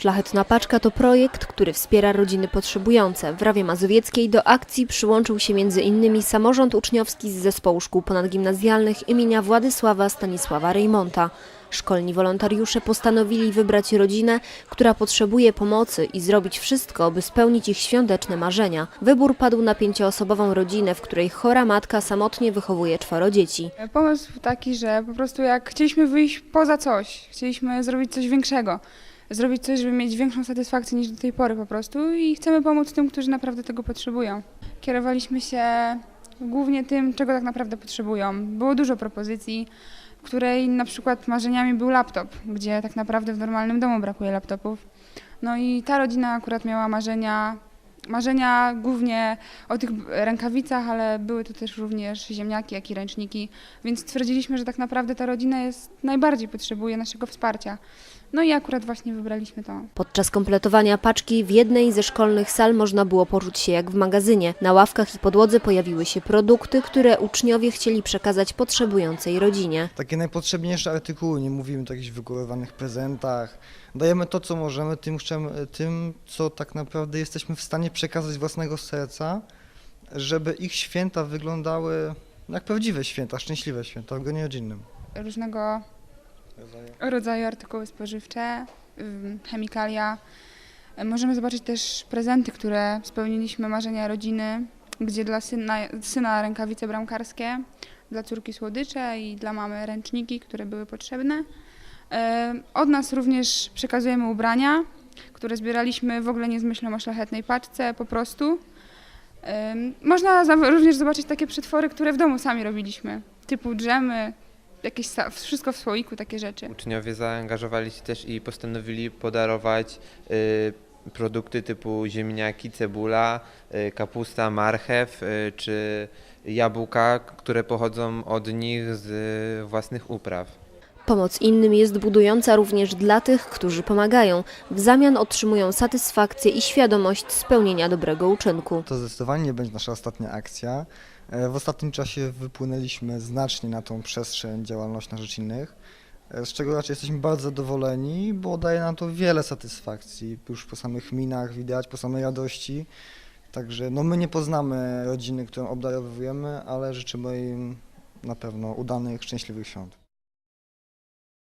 Szlachetna Paczka to projekt, który wspiera rodziny potrzebujące. W Rawie Mazowieckiej do akcji przyłączył się m.in. samorząd uczniowski z zespołu szkół ponadgimnazjalnych imienia Władysława Stanisława Rejmonta. Szkolni wolontariusze postanowili wybrać rodzinę, która potrzebuje pomocy i zrobić wszystko, by spełnić ich świąteczne marzenia. Wybór padł na pięcioosobową rodzinę, w której chora matka samotnie wychowuje czworo dzieci. Pomysł taki, że po prostu jak chcieliśmy wyjść poza coś, chcieliśmy zrobić coś większego, zrobić coś, żeby mieć większą satysfakcję niż do tej pory po prostu i chcemy pomóc tym, którzy naprawdę tego potrzebują. Kierowaliśmy się głównie tym, czego tak naprawdę potrzebują. Było dużo propozycji, w której na przykład marzeniami był laptop, gdzie tak naprawdę w normalnym domu brakuje laptopów. No i ta rodzina akurat miała marzenia, marzenia głównie o tych rękawicach, ale były to też również ziemniaki, jak i ręczniki, więc stwierdziliśmy, że tak naprawdę ta rodzina jest najbardziej potrzebuje naszego wsparcia. No i akurat właśnie wybraliśmy to. Podczas kompletowania paczki w jednej ze szkolnych sal można było poczuć się jak w magazynie. Na ławkach i podłodze pojawiły się produkty, które uczniowie chcieli przekazać potrzebującej rodzinie. Takie najpotrzebniejsze artykuły, nie mówimy o jakichś wygórowanych prezentach. Dajemy to, co możemy, tym, tym, co tak naprawdę jesteśmy w stanie przekazać z własnego serca, żeby ich święta wyglądały jak prawdziwe święta, szczęśliwe święta w gronie rodzinnym. Różnego rodzaju artykuły spożywcze, chemikalia. E, Możemy zobaczyć też prezenty, które spełniliśmy marzenia rodziny, gdzie dla syna, syna rękawice bramkarskie, dla córki słodycze i dla mamy ręczniki, które były potrzebne. E, Od nas również przekazujemy ubrania, które zbieraliśmy w ogóle nie z myślą o szlachetnej paczce, po prostu. Ym, Można również zobaczyć takie przetwory, które w domu sami robiliśmy, typu drzemy, jakieś wszystko w słoiku, takie rzeczy. Uczniowie zaangażowali się też i postanowili podarować y, produkty typu ziemniaki, cebula, y, kapusta, marchew y, czy jabłka, które pochodzą od nich z y, własnych upraw. Pomoc innym jest budująca również dla tych, którzy pomagają. W zamian otrzymują satysfakcję i świadomość spełnienia dobrego uczynku. To zdecydowanie nie będzie nasza ostatnia akcja. E, W ostatnim czasie wypłynęliśmy znacznie na tą przestrzeń działalność na rzecz innych, e, z czego raczej jesteśmy bardzo zadowoleni, bo daje nam to wiele satysfakcji. Już po samych minach widać, po samej radości. Także no my nie poznamy rodziny, którą obdarowujemy, ale życzymy im na pewno udanych, szczęśliwych świąt.